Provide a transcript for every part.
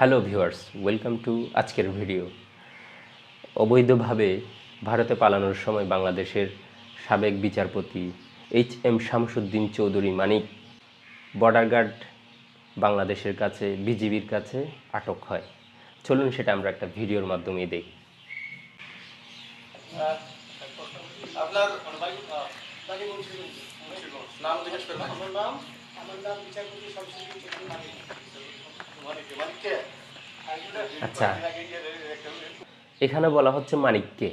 Hello viewers welcome to আজকের video. অবৈধভাবে ভারতে পালানোর সময় বাংলাদেশের সাবেক বিচারপতি H M Shamsuddin Chowdhury Manik border guard বাংলাদেশের কাছে বিজিবির কাছে আটক হয়। চলুন সেটা আমরা একটা ভিডিওর মাধ্যমে দেখি আপনার নাম জিজ্ঞেস করবেন। আমার নাম আমার নাম বিচারপতি সংসদীয় চৌধুরী মানিক। মানে মানে আচ্ছা। এখানে বলা হচ্ছে মানিককে।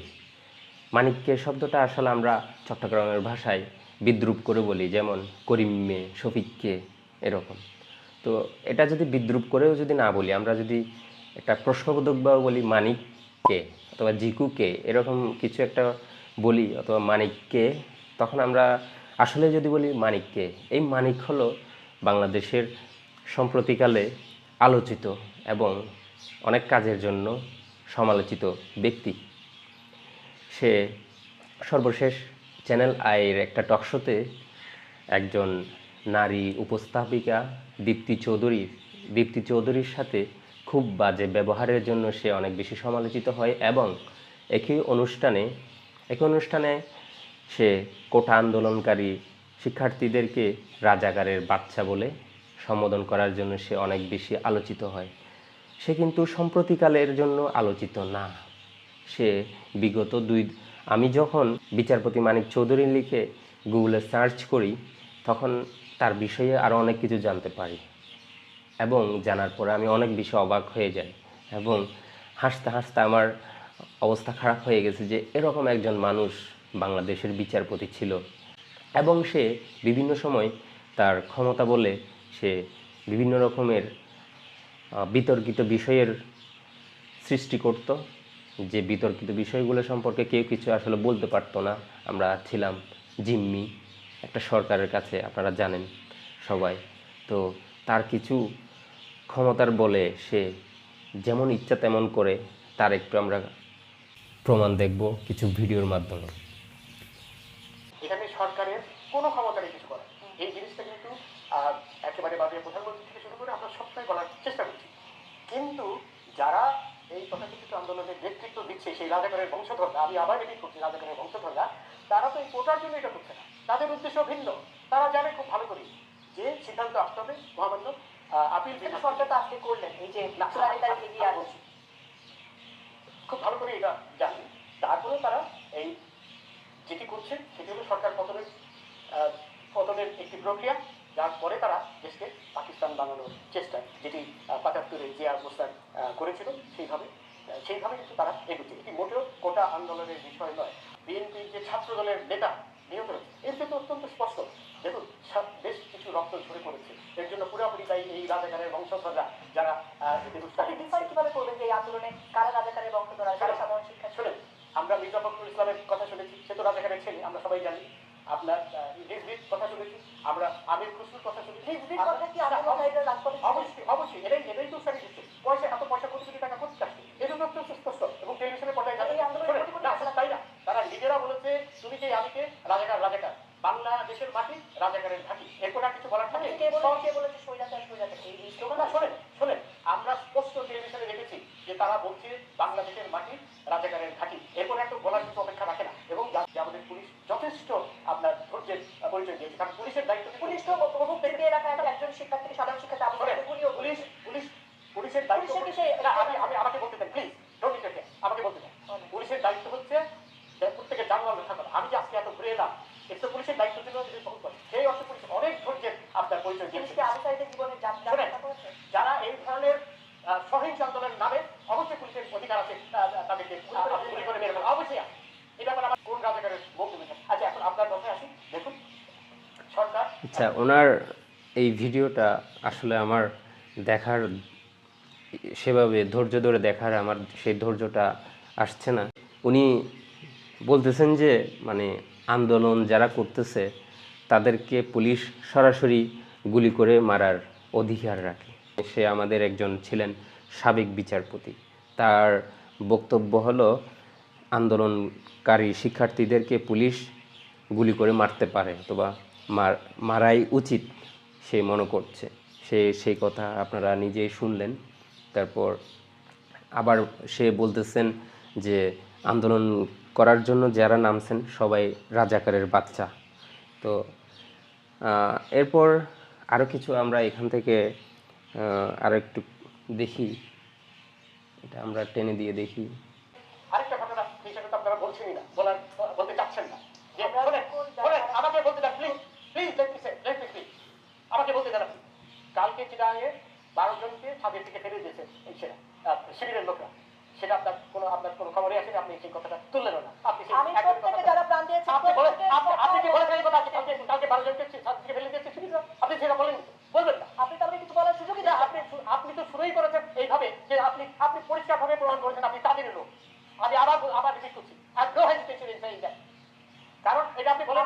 মানিককে শব্দটা আসলে আমরা চট্টগ্রামের ভাষায় বিদ্রুপ করে বলি, যেমন করিমে শফিককে, এরকম। তো এটা যদি বিদ্রুপ করেও যদি না বলি, আমরা যদি একটা প্রশ্নবোধক বা বলি মানিককে অথবা জিকুকে, এরকম কিছু একটা বলি অথবা মানিককে, তখন আমরা আসলে যদি বলি মানিককে, এই মানিক হলো বাংলাদেশের সম্প্রতিকালে আলোচিত এবং অনেক কাজের জন্য সমালোচিত ব্যক্তি। সে সর্বশেষ চ্যানেল আইয়ের একটা টকশোতে একজন নারী উপস্থাপিকা দীপ্তি চৌধুরী দীপ্তি চৌধুরীর সাথে খুব বাজে ব্যবহারের জন্য সে অনেক বেশি সমালোচিত হয় এবং একই অনুষ্ঠানে একই অনুষ্ঠানে সে কোটা আন্দোলনকারী শিক্ষার্থীদেরকে রাজাকারের বাচ্চা বলে সম্বোধন করার জন্য সে অনেক বেশি আলোচিত হয়। সে কিন্তু সম্প্রতিকালের জন্য আলোচিত না। সে বিগত দুই, আমি যখন বিচারপতি মানিক চৌধুরী লিখে গুগলে সার্চ করি, তখন তার বিষয়ে আরও অনেক কিছু জানতে পারি এবং জানার পরে আমি অনেক বেশি অবাক হয়ে যাই এবং হাসতে হাসতে আমার অবস্থা খারাপ হয়ে গেছে যে এরকম একজন মানুষ বাংলাদেশের বিচারপতি ছিল এবং সে বিভিন্ন সময় তার ক্ষমতা বলে সে বিভিন্ন রকমের বিতর্কিত বিষয়ের সৃষ্টি করত, যে বিতর্কিত বিষয়গুলো সম্পর্কে কেউ কিছু আসলে বলতে পারতো না। আমরা ছিলাম জিম্মি, একটা সরকারের কাছে, আপনারা জানেন সবাই। তো তার কিছু ক্ষমতার বলে সে যেমন ইচ্ছা তেমন করে, তার একটু আমরা প্রমাণ দেখব কিছু ভিডিওর মাধ্যমে। এখানে সরকারের কোনো ক্ষমতা নেই। কিছু এই জিনিসটা কিন্তু একেবারে মাননীয় প্রধানমন্ত্রী থেকে শুরু করে আমরা সবসময় বলার চেষ্টা করছি। কিন্তু যারা এই তথাকথিত আন্দোলনের নেতৃত্ব দিচ্ছে সেই রাজাকারের বংশধররা আমি আবার রিপিট করছি রাজাকারের বংশধররা তারা তো এই কোটার জন্য এটা করছে না। তাদের উদ্দেশ্য ভিন্ন। তারা জানে খুব ভালো করে যে সিদ্ধান্ত আসতে হবে মহামান্য আপিল সরকার তো আজকে করলেন এই যে। খুব ভালো করে এটা জানি। তারপরেও তারা এই যেটি করছে সেটি হলো সরকার পতনের পতনের একটি প্রক্রিয়া। যার পরে তারা দেশকে পাকিস্তান বানানোর চেষ্টা যেটি পাঁচাত্তরে জিয়া অবস্থান করেছিল সেইভাবে সেইভাবে কিন্তু তারা এগুচ্ছে। এটি মোটেও কোটা আন্দোলনের বিষয় নয়। বিএনপির যে ছাত্র দলের নেতা নিহত এর কিন্তু অত্যন্ত স্পষ্ট। দেখুন বেশ কিছু রক্ত ঝরে পড়েছে। এর জন্য পুরোপুরি দায়ী এই রাজাকারের বংশধররা যারা কীভাবে করবেন যে এই আন্দোলনে কারা রাজাকারের বংশধর কারা সাধারণ শিক্ষার্থী শোনেন আমরা মির্জা ফখরুল ইসলামের কথা শুনেছি সে তো রাজাকারের ছেলে আমরা সবাই জানি। আপনার রিজভির কথা শুনেছি। আমরা আমির খুসরুর কথা শুনেছি। ছিল? অবশ্যই অবশ্যই এটাই এটাই তো উস্কানি দিচ্ছে পয়সা এত পয়সা কোটি কোটি টাকা করতে আসছে এজন্য তো সুস্পষ্ট। এবং টেলিভিশনে পর্দায় না, তাই না? তারা নিজেরা বলেছে তুমি কে আমি কে রাজাকার রাজাকার। বাংলাদেশের মাটি রাজাকারের ঘাঁটি। এরপর আর কিছু বলার থাকে? শোনেন শোনেন শোনেন। আমরা স্পষ্ট টেলিভিশনে দেখেছি যে তারা বলছে বাংলাদেশের মাটি রাজাকারের ঘাঁটি এরপর একটু বলার কিছু অপেক্ষা রাখে না এবং যা- যে আমাদের পুলিশ যথেষ্ট আপনার ধৈর্যের আহ, পরিচয় দিয়েছে। কারণ পুলিশের দায়িত্ব পুলিশ তো বহু এলাকায় একজন শিক্ষার্থী সাধারণ শিক্ষার্থী পুলিশ পুলিশ পুলিশের দায়িত্ব আমি আমি আমাকে বলতে দেন প্লিজ ডোন্ট ইন্টারফেয়ার আমাকে বলতে দেন। পুলিশের দায়িত্ব হচ্ছে যে প্রত্যেকের জানমাল রক্ষা করা আমি যে আজকে এত ঘুরে এলাম এটা পুলিশের দায়িত্ব ছিল। সেই অর্থে পুলিশ অনেক ধৈর্যের আপনার পরিচয় পুলিশকে করেছে। যারা এই ধরনের সহিংস আন্দোলনের নামে অবশ্যই পুলিশের অধিকার আছে তাদেরকে গুলি করে- গুলি করে মেরে ফেলা। অবশ্যই আছে। এই ব্যাপারে আমার কোন রাজাকারের বক্তব্য নেই। আচ্ছা এখন আপনার কথায় আসি দেখুন সরকার আচ্ছা ওনার এই ভিডিওটা আসলে আমার দেখার, সেভাবে ধৈর্য ধরে দেখার আমার সেই ধৈর্যটা আসছে না। উনি বলতেছেন যে মানে আন্দোলন যারা করতেছে, তাদেরকে পুলিশ সরাসরি গুলি করে মারার অধিকার রাখে। সে আমাদের একজন ছিলেন সাবেক বিচারপতি। তার বক্তব্য হলো, আন্দোলনকারী শিক্ষার্থীদেরকে পুলিশ গুলি করে মারতে পারে অথবা মারাই উচিত, সে মনে করছে। সে সেই কথা আপনারা নিজেই শুনলেন। তারপর আবার সে বলতেছেন যে, আন্দোলন করার জন্য যারা নামছেন সবাই রাজাকারের বাচ্চা। তো এরপর আরও কিছু আমরা এখান থেকে আরও একটু দেখি। এটা আমরা টেনে দিয়ে দেখি। আরেকটা ঘটনা তো আপনারা বলছেনই না। বলার বলতে চাচ্ছেন না যে আমরা শোনেন, কোন শোনেন, জায়গায়- আমাকে বলতে দেন please let me say let me please আমাকে বলতে দেন আপনি। কালকে বারো জনকে ছাদের ফেলে দিয়েছে এই শিবিরের লোকরা। সেটা আপনার কোনো আপনার কোনো খবরে আসেনি আপনি সেই কথাটা তুললেন না। আপনি আপনি কি কথা বলেছেন কথা? কালকে কালকে বারো জনকে ছাদ থেকে ফেলে দিয়েছে শিবিররা আপনি সেটা বলেন বলবেন না। আপনি তো আমাকে কিছু বলার সুযোগই না, আপনি আপনি তো শুরুই করেছেন এইভাবে যে আপনি আপনি পরিষ্কারভাবে প্রমাণ করেছেন আপনি তাদের লোক। আমি আবার বল- আবার রিপিট করছি আর no hesitation in saying that কারণ এটা আপনি বলেন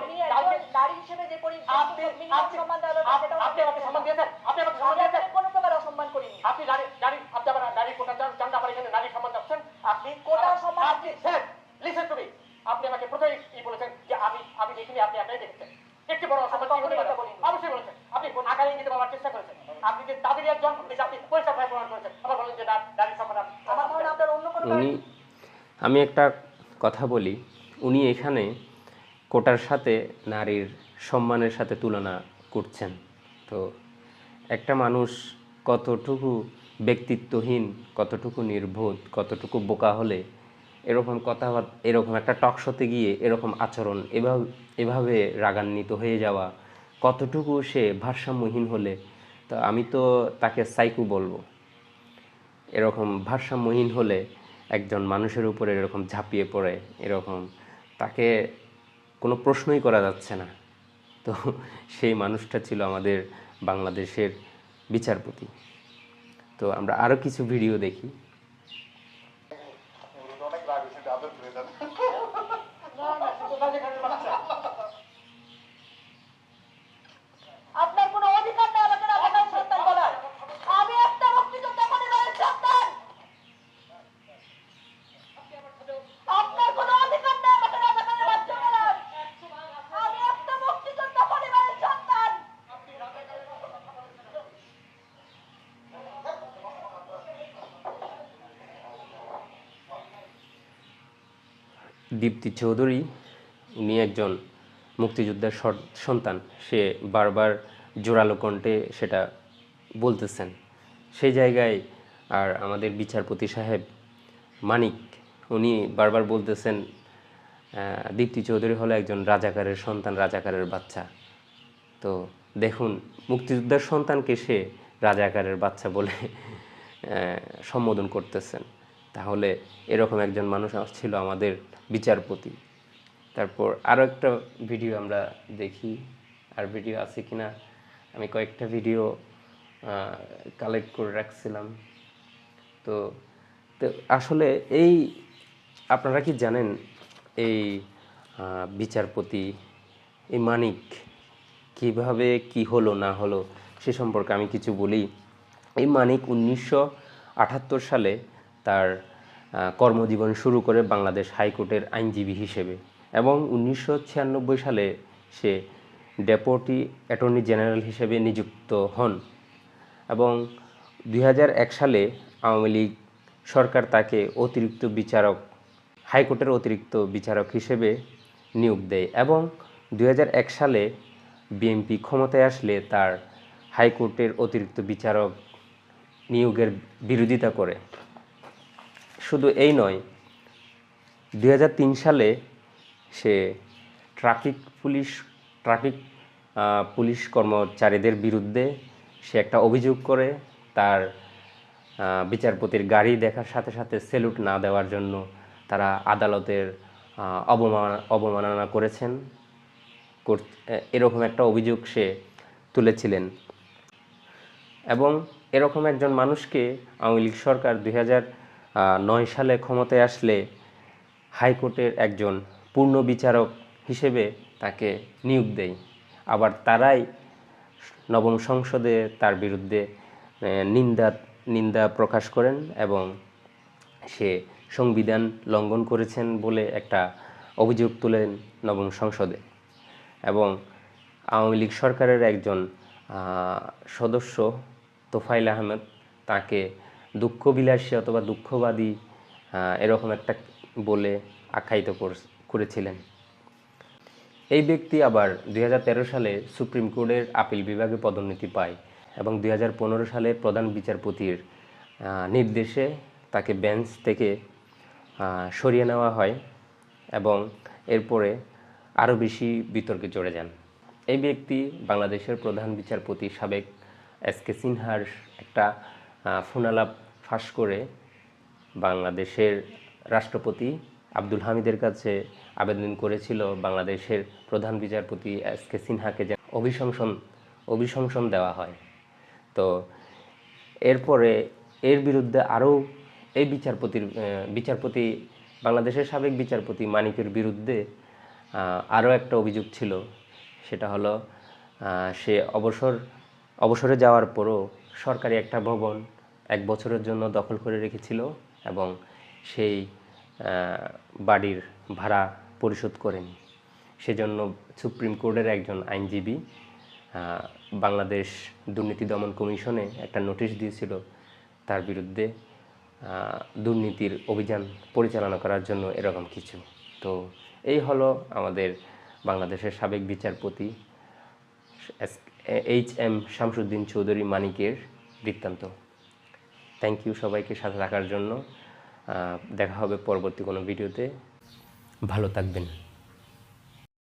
নারী হিসেবে যে পরি আপনি আপনি সম্মান দেওয়া আপনি আমাকে সম্মান দিয়েছেন। আপনি আমাকে সম্মান দিয়েছেন। কোনো প্রকার অসম্মান করিনি। আপনি নারী নারী আপনি আবার নারী কোটা চান চান না এখানে নারী সম্মান যাচ্ছেন আপনি কোটা সম্মান- আপনি স্যার লিসেন টু মি আপনি আমাকে প্রথমেই কি বলেছেন যে আমি আমি দেখিনি আপনি একাই দেখেছেন। একটি বড় অসম্মান। অবশ্যই বলেছেন। আপনি আকারে ইঙ্গিতে বলার চেষ্টা করেছেন। আপনি যে তাদের একজন এটা আপনি পরিষ্কারভাবে প্রমাণ করেছেন। আবার বলেন যে না- নারী সম্মান আমার ধারণা আপনার অন্য কোনো আমি একটা কথা বলি। উনি এখানে কোটার সাথে নারীর সম্মানের সাথে তুলনা করছেন। তো একটা মানুষ কতটুকু ব্যক্তিত্বহীন, কতটুকু নির্বোধ, কতটুকু বোকা হলে এরকম কথাবার্তা এরকম একটা টক শোতে গিয়ে এরকম আচরণ, এভাবে এভাবে রাগান্বিত হয়ে যাওয়া, কতটুকু সে ভারসাম্যহীন হলে, তো আমি তো তাকে সাইকু বলব। এরকম ভারসাম্যহীন হলে একজন মানুষের উপরে এরকম ঝাঁপিয়ে পড়ে, এরকম তাকে কোনো প্রশ্নই করা যাচ্ছে না। তো সেই মানুষটা ছিল আমাদের বাংলাদেশের বিচারপতি। তো আমরা আরও কিছু ভিডিও দেখি অনেক রাগ হয়েছে আদর করে দেন না না শুধু রাজাকারের বাচ্চা আপনার কোনো অধিকার নেই আমাকে রাজাকার সন্তান বলার আমি একটা মুক্তিযোদ্ধা পরিবারের সন্তান আপনার কোনো অধিকার নেই আমাকে রাজাকারের বাচ্চা বলার আমি একটা মুক্তিযোদ্ধা পরিবারের সন্তান দীপ্তি চৌধুরী, উনি একজন মুক্তিযোদ্ধার সন্তান। সে বারবার জোরালো কণ্ঠে সেটা বলতেছেন। সেই জায়গায় আর আমাদের বিচারপতি সাহেব মানিক, উনি বারবার বলতেছেন দীপ্তি চৌধুরী হলো একজন রাজাকারের সন্তান, রাজাকারের বাচ্চা। তো দেখুন, মুক্তিযোদ্ধার সন্তানকে সে রাজাকারের বাচ্চা বলে সম্বোধন করতেছেন। তাহলে এরকম একজন মানুষ ছিল আমাদের বিচারপতি। তারপর আরও একটা ভিডিও আমরা দেখি। আর ভিডিও আছে কিনা? আমি কয়েকটা ভিডিও কালেক্ট করে রাখছিলাম। তো তো আসলে এই, আপনারা কি জানেন এই বিচারপতি এই মানিক কীভাবে কি হলো, না হলো, সে সম্পর্কে আমি কিছু বলি। এই মানিক উনিশশো আটাত্তর সালে তার কর্মজীবন শুরু করে বাংলাদেশ হাইকোর্টের আইনজীবী হিসেবে এবং উনিশশো ছিয়ানব্বই সালে সে ডেপুটি অ্যাটর্নি জেনারেল হিসেবে নিযুক্ত হন এবং দুই হাজার এক সালে আওয়ামী লীগ সরকার তাকে অতিরিক্ত বিচারক, হাইকোর্টের অতিরিক্ত বিচারক হিসেবে নিয়োগ দেয় এবং দুই হাজার এক সালে বিএনপি ক্ষমতায় আসলে তার হাইকোর্টের অতিরিক্ত বিচারক নিয়োগের বিরোধিতা করে। শুধু এই নয়, দুই সালে সে ট্রাফিক পুলিশ ট্রাফিক পুলিশ কর্মচারীদের বিরুদ্ধে সে একটা অভিযোগ করে তার বিচারপতির গাড়ি দেখার সাথে সাথে সেলুট না দেওয়ার জন্য তারা আদালতের অবমান, অবমাননা করেছেন। কর- এরকম একটা অভিযোগ সে তুলেছিলেন। এবং এরকম একজন মানুষকে আওয়ামী লীগ সরকার দুই হাজার নয় সালে ক্ষমতায় আসলে হাইকোর্টের একজন পূর্ণ বিচারক হিসেবে তাকে নিয়োগ দেয়। আবার তারাই নবম সংসদে তার বিরুদ্ধে নিন্দা নিন্দা প্রকাশ করেন এবং সে সংবিধান লঙ্ঘন করেছেন বলে একটা অভিযোগ তুলেন নবম সংসদে। এবং আওয়ামী লীগ সরকারের একজন সদস্য তোফাইল আহমেদ তাকে দুঃখবিলাসী অথবা দুঃখবাদী এরকম একটা বলে আখ্যায়িত কর- করেছিলেন। এই ব্যক্তি আবার দুই হাজার তেরো সালে সুপ্রিম কোর্টের আপিল বিভাগে পদোন্নতি পায় এবং দুই হাজার পনেরো সালে প্রধান বিচারপতির নির্দেশে তাকে বেঞ্চ থেকে সরিয়ে নেওয়া হয় এবং এরপরে আরও বেশি বিতর্কে চড়ে যান। এই ব্যক্তি বাংলাদেশের প্রধান বিচারপতি সাবেক এস কে সিনহার একটা ফোনালাপ ফাঁস করে বাংলাদেশের রাষ্ট্রপতি আব্দুল হামিদের কাছে আবেদন করেছিল বাংলাদেশের প্রধান বিচারপতি এস কে সিনহাকে যেন অভিশংসন অভিশংসন দেওয়া হয়। তো এরপরে এর বিরুদ্ধে আরও এই বিচারপতির বিচারপতি, বাংলাদেশের সাবেক বিচারপতি মানিকের বিরুদ্ধে আরও একটা অভিযোগ ছিল। সেটা হলো সে অবসর, অবসরে যাওয়ার পরও সরকারি একটা ভবন এক বছরের জন্য দখল করে রেখেছিল এবং সেই বাড়ির ভাড়া পরিশোধ করেনি। সেজন্য সুপ্রিম কোর্টের একজন আইনজীবী বাংলাদেশ দুর্নীতি দমন কমিশনে একটা নোটিশ দিয়েছিল তার বিরুদ্ধে দুর্নীতির অভিযান পরিচালনা করার জন্য এরকম কিছু। তো এই হলো আমাদের বাংলাদেশের সাবেক বিচারপতি এইচ এম শামসুদ্দিন চৌধুরী মানিকের বৃত্তান্ত। থ্যাংক ইউ সবাইকে সাথে থাকার জন্য। দেখা হবে পরবর্তী কোনো ভিডিওতে। ভালো থাকবেন।